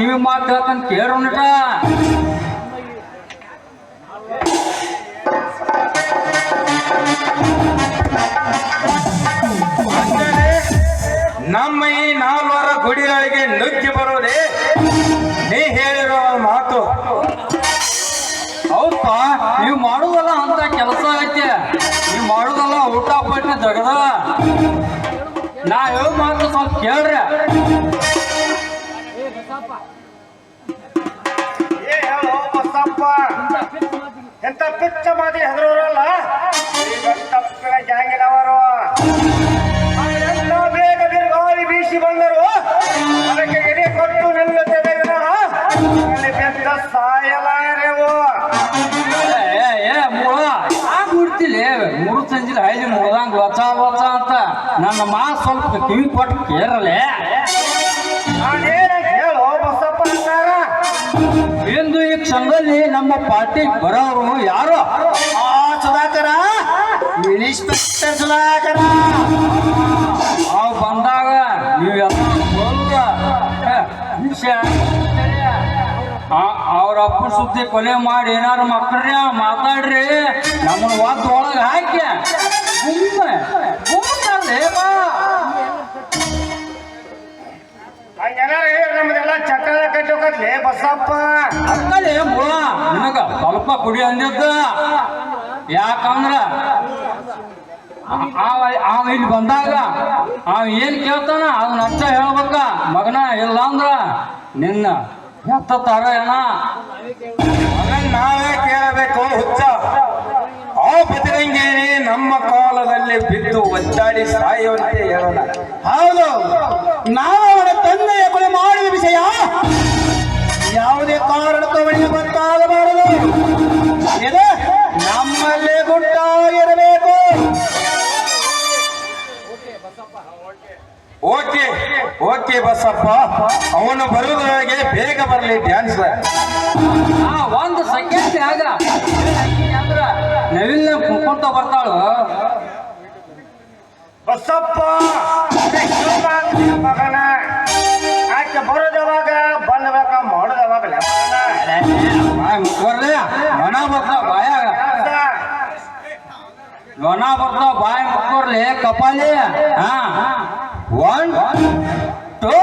ಕಿವಿ ಮಾತು ಹೇಳ್ತಾನೆ ಕೇಳೋಣಟ ಅಂದರೆ ನಮ್ಮ ಈ ನಾಲ್ವರ ಗುಡಿಗಳಿಗೆ ನುಗ್ಗಿ ಬರೋದೇ ನೀ ಹೇಳಿರೋ ಮಾತು. ಹೌದಪ್ಪ, ನೀವು ಮಾಡುವಲ್ಲ ಅಂತ ಕೆಲಸ ಐತೆ. ನೀವು ಮಾಡುದಲ್ಲ ಊಟ ಪಟ್ಟಿನ ಜಗದ. ನಾ ಹೇಳ ಮಾತು ಸ್ವಲ್ಪ ಕೇಳ್ರಿ. ಏ ಹೇಳೋ ಬಸಪ್ಪ ಎಂತ ಪಿಚ್ಚ ಮಾದಿ ಹೆದರೋರಲ್ಲ? ಈಗ ತಪ್ಪಿನ ಗ್ಯಾಂಗಿನವರು. ಎಂತ ಬೇಗ ಬಿರುಗಾಳಿ ಬೀಸಿ ಬಂದರು. ಅದಕ್ಕೆ ಎದೆ ಕೊಟ್ಟು ನಿಲ್ಲುತ್ತದೆ ವಿನಃ ಅಲ್ಲಿ ಬೆದ್ದ ಸಾಯಲಾರೆವು. ಏ ಏ ಮೂರು ಸಂಜಿಲ ಐದು ಮುಳ್ದಂಗ ವಚ ವಚ ಅಂತ ನನ್ನ ಮಾತು ಸ್ವಲ್ಪ ಕಿವಿ ಕೊಟ್ಟು ಕೇರಲೇ ಕ್ಷಣದಲ್ಲಿ ನಮ್ಮ ಪಾರ್ಟಿಗೆ ಬರೋರು ಯಾರು? ಆ ಸುಧಾಕರ? ಇನ್ಸ್ಪೆಕ್ಟರ್ ಸುಧಾಕರ. ಅವ್ ಬಂದಾಗ ವಿಷಯ ಅವ್ರ ಅಪ್ಪ ಸುದ್ದಿ ಕೊಲೆ ಮಾಡಿ ಏನಾರು ಮಕ್ಕಳ್ರಿ ಮಾತಾಡ್ರಿ. ನಮ್ಮನ್ನ ಒದ್ದು ಒಳಗೆ ಹಾಕಿ. ಬಾ. ನಮ್ದೆಲ್ಲ ಚಕ್ರ ಕಟ್ಟೋಕತ್ಲೆ ಬಸಪ್ಪ. ಅಕ್ಕಲೇ ಮುಳ ನಿನಗ ಸ್ವಲ್ಪ ಕುಡಿ ಅಂದಿದ್ದ. ಯಾಕಂದ್ರ ಅವ ಇಲ್ಲಿ ಬಂದಾಗ ಅವ ಏನ್ ಕೇಳ್ತಾನ ಅದನ್ನ ಅರ್ಥ ಹೇಳ್ಬೇಕ. ಮಗನ ಇಲ್ಲ ಅಂದ್ರ ನಿನ್ನ ಎತ್ತಾರ ಏನ ಅದನ್ನ ನಾವೇ ಕೇಳಬೇಕು ಹುಚ್ಚ. ಆ ಬದರಂಗೇನೆ ನಮ್ಮ ಕಾಲದಲ್ಲಿ ಬಿದ್ದು ಒದ್ದಾಡಿ ಸಾಯುವಂತೆ ಹೇಳೋಣ. ಹೌದು. ನಾವು ಅವರ ತಂದೆಯ ಕೊಲೆ ಮಾಡಿದ ವಿಷಯ ಯಾವುದೇ ಕಾರಣಕ್ಕೂ ಗೊತ್ತಾಗಬಾರದು. ಇದು. ನಮ್ಮಲ್ಲೇ ಗುಟ್ಟಾಗಿರಬೇಕು. Okay okay Basappa. ಅವನು ಬರುವುದರೊಳಗೆ ಬೇಗ ಬರಲಿ ಡ್ಯಾನ್ಸ್ ಒಂದು ಸಂಖ್ಯೆ ಆಗ. ನವಿಲ್ ಕುಂಕೊಂತ ಬರ್ತಾಳು ಬಸಪ್ಪ ಮಗನ ಆಕೆ ಬರೋದವಾಗ ಬಂದವಾಗ ಮಾಡೋದವಾಗ ಬಾಯ್ ಮುಕ್ಕೋರ್ಲೆ ನೊಣ ಬರ್ತಾವ ಬಾಯಾಗ ನೊಣ ಬರ್ತಾವ ಬಾಯ್ ಮುಕ್ಕೋರ್ಲೆ ಕಪಾಲಿ ಹಾ ಒನ್ ಟೂ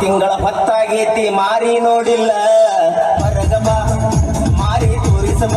ತಿಂಗಳ ಹೊತ್ತಾಗೇತಿ, ಮಾರಿ ನೋಡಿಲ್ಲ. ಹೊರಗ ಬಾ ಮಾರಿ ತೋರಿಸಬ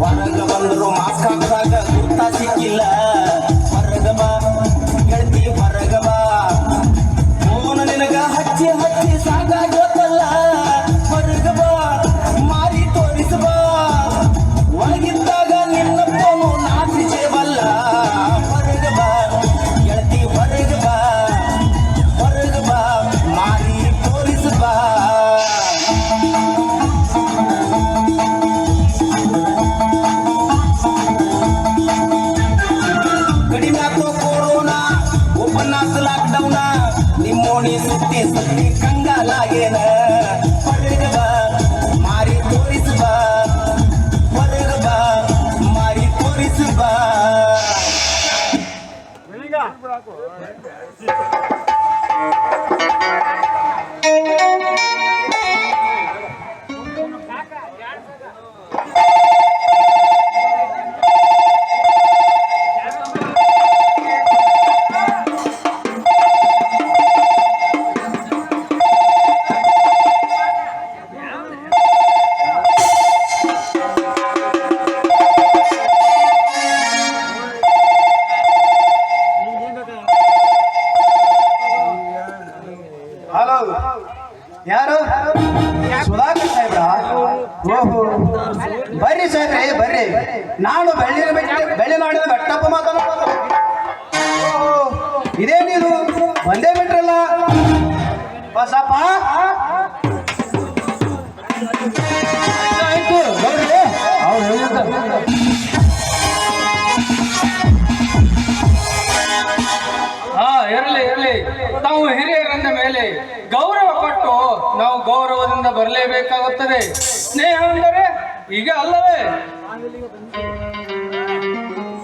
ಹೊರಗ ಬಂದರು ಮಾಸ್ಕ್ ಹಾಕಿದಾಗ ಗುರ್ತ ಸಿಕ್ಕಿಲ್ಲ. ಹೊರಗ ಬಾ ಗೆಳತಿ ಹೊರಗ ಬಾ ಫೋನ್ ನಿನಗ ಹಚ್ಚಿ ಹಚ್ಚಿ ಸಾಕಾಗತ್ತಲ್ಲ ಹೊರಗ ಬಾ ಮಾರಿ ತೋರಿಸಬ ಒಳಗಿದ್ದಾಗ ನಿನ್ನ ಫೋನು ನಾಚಿಸೇವಲ್ಲ ಹೊರಗ ಹಲೋ ನಾನು ಬೆಳ್ಳಿನ ಬೆಟ್ಟ ಬೆಳ್ಳಿ ಮಾಡಿದ ಬೆಟ್ಟಪ್ಪ ಮಾತನಾಡ ಇದೇನಿದು ಒಂದೇ ಬಿಟ್ರಲ್ಲ ಬಸಪ್ಪ? ಆಯ್ತು ಹಾ, ಇರಲಿ ಇರಲಿ. ತಾವು ಹಿರಿಯರಂದ ಮೇಲೆ ಗೌರವ ಕೊಟ್ಟು ನಾವು ಗೌರವದಿಂದ ಬರಲೇಬೇಕಾಗುತ್ತದೆ. ಸ್ನೇಹ ಅಂದರೆ ಈಗ ಅಲ್ಲವೇ?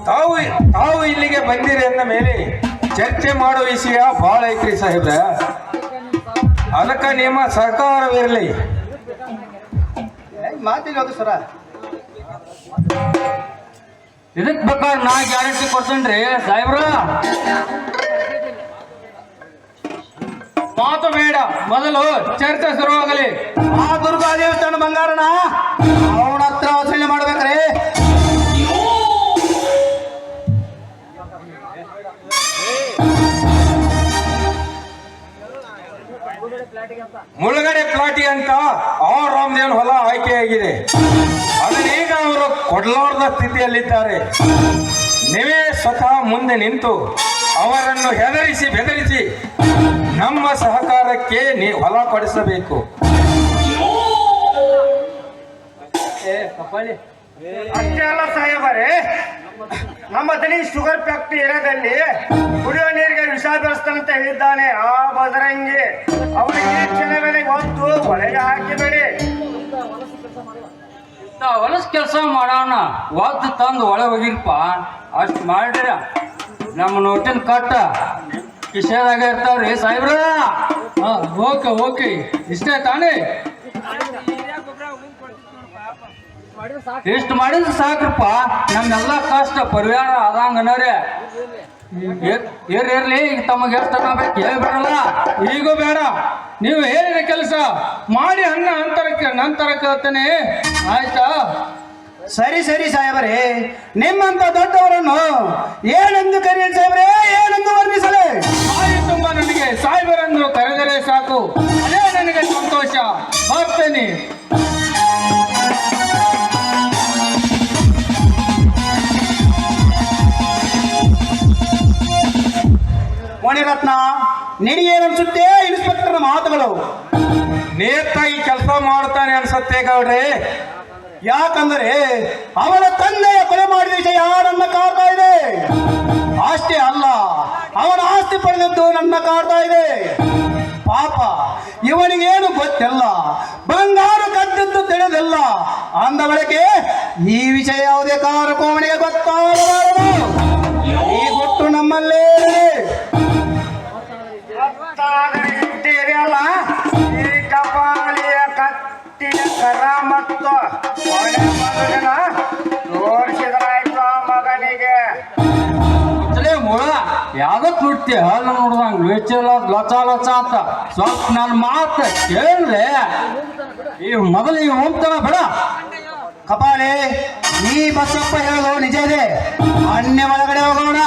ತಾವು ತಾವು ಇಲ್ಲಿಗೆ ಬಂದಿರಿ ಅಂದ ಮೇಲೆ ಚರ್ಚೆ ಮಾಡೋ ವಿಷಯ ಬಹಳ ಐತ್ರಿ ಸಾಹೇಬ್ರ. ಅದಕ್ಕ ನಿಮ್ಮ ಸಹಕಾರವಿರಲಿ. ಮಾತಿಲ್ಲ ಅದು ಸರ. ಇದಕ್ ಬೇಕಾದ್ರೆ ನಾ ಗ್ಯಾರಂಟಿ ಕೊಡ್ತೇನ್ರಿ ಸಾಹೇಬ್ರ? ಮಾತು ಬೇಡ ಮೊದಲು ಚರ್ಚೆ ಶುರುವಾಗಲಿ. ಆ ದುರ್ಗಾ ದೇವಸ್ಥಾನ ಬಂಗಾರನ? ಅವನ ಹತ್ರ ವಸೂಲಿ ಮಾಡ್ಬೇಕ್ರಿ? ಮುಳುಗಡೆ ಪ್ಲಾಟಿ ಅಂತ ಆ ರಾಮದೇವ್ ಹೊಲ ಆಯ್ಕೆಯಾಗಿದೆ. ಅದನ್ನೀಗ ಅವರು ಕೊಡ್ಲಾರ್ದ ಸ್ಥಿತಿಯಲ್ಲಿದ್ದಾರೆ. ನೀವೇ ಸ್ವತಃ ಮುಂದೆ ನಿಂತು ಅವರನ್ನು ಹೆದರಿಸಿ ಬೆದರಿಸಿ ನಮ್ಮ ಸಹಕಾರಕ್ಕೆ ಹೊಲ ಕೊಡಿಸಬೇಕು. ಅಷ್ಟೇ ಅಲ್ಲ ಸಾಹೇಬರೇ ನಮ್ಮ ದನಿ ಶುಗರ್ ಫ್ಯಾಕ್ಟ್ರಿ ಏರಿಯಾದಲ್ಲಿ ಕುಡಿಯುವ ನೀರಿಗೆ ವಿಷ ಬೆಳೆಸ್ತಾನಂತ ಹೇಳಿದ್ದಾನೆ ಆ ಬದರಂಗಿ ಅವನಿಗೆ ಕ್ಷಣ ಮೇಲೆ ಒತ್ತು ಒಳಗೆ ಹಾಕಿಬೇಡಿ. ಇಂಥ ಹೊಲಸ್ ಕೆಲಸ ಮಾಡೋಣ ಒದ್ದು ತಂದು ಒಳಗೆ ಹೋಗಿರ್ಪ ಅಷ್ಟು ಮಾಡಿರ. ನಮ್ಮ ನೋಟಿನ ಕಟ್ಟ. ಕಿಶೆದಾಗ ಇರ್ತಾವ್ರಿ ಸಾಹೇಬ್ರ. ಹಾ ಓಕೆ ಓಕೆ ಇಷ್ಟೇ ತಾನೇ? ಇಷ್ಟು ಮಾಡಿದ್ರೆ ಸಾಕ್ರಪ್ಪ? ನಮ್ಮೆಲ್ಲ ಕಷ್ಟ ಪರಿಹಾರ ಆದಂಗನವ್ರೆ ಏರ್ ಇರ್ಲಿ ಈಗ ತಮಗೆ ಎಷ್ಟು ಬೇಕು ಹೇಳ್ಬಿಡಲ್ಲ ಈಗೂ ಬೇಡ. ನೀವು ಹೇಳಿದ ಕೆಲಸ ಮಾಡಿ ಅನ್ನ ಅಂತರ ನಂತರ ಕೇಳ್ತೇನೆ. ಆಯ್ತಾ? ಸರಿ ಸರಿ ಸಾಹೇಬರೇ. ನಿಮ್ಮಂತ ದೊಡ್ಡವರನ್ನು ಏನೆಂದು ಕರೆಯಲಿ ಸಾಹೇಬರೇ ಏನೆಂದು ವರ್ಣಿಸಲೇ. ತುಂಬಾ ತುಂಬ ನನಗೆ. ಸಾಹೇಬರನ್ನು ಕರೆದರೆ ಸಾಕು. ಅದೇ ನನಗೆ ಸಂತೋಷ. ನೇತಾಗಿ ಕೆಲಸ ಮಾಡ್ತಾನೆ ಅನ್ಸತ್ತೆ ಗೌಡ್ರೆ. ಯಾಕಂದ್ರೆ ಅವನ ತಂದೆಯ ಕೊಲೆ ಮಾಡಿದ ವಿಷಯ ನನ್ನ ಕಾಡ್ತಾ ಇದೆ. ಆಸ್ತಿ ಅಲ್ಲ, ಅವನ ಆಸ್ತಿ ಪಡೆದದ್ದು ನನ್ನ ಕಾಡ್ತಾ ಇದೆ. ಪಾಪ, ಇವನಿಗೇನು ಗೊತ್ತಿಲ್ಲ, ಬಂಗಾರ ಕದ್ದದ್ದು ತಿಳಿದಿಲ್ಲ. ಅಂದ ಬಳಕೆ ಈ ವಿಷಯ ಯಾವುದೇ ಅವನಿಗೆ ಗೊತ್ತಾಗಬಾರದು. ಈ ಗೊತ್ತು ನಮ್ಮಲ್ಲೇ ಇದೆ. ಕಪಾಲಿಯ ಕತ್ತಿನ ಕರ ಮತ್ತು ತೋರಿಸಿದ್ರಾಯ್ತು ಮಗನಿಗೆ. ಮುಳ ಯಾವ್ದಕ್ ಬಿಡ್ತಿ ಹಲ್ಲ ನೋಡ್ದಂಗ ವೇಚಲ ಲಚ ಲಚ ಅಂತ. ಸ್ವಲ್ಪ ನನ್ನ ಮಾತು ಕೇಳ್ರೆ, ಈ ಮೊದಲು ಈ ಹೋಗ್ತಾನ ಬೇಡ. ಕಪಾಲಿ ನೀ ಬಸಪ್ಪ ಹೇಳೋ ನಿಜ ಇದೆ. ಅನ್ಯ ಒಳಗಡೆ ಹೋಗೋಣ.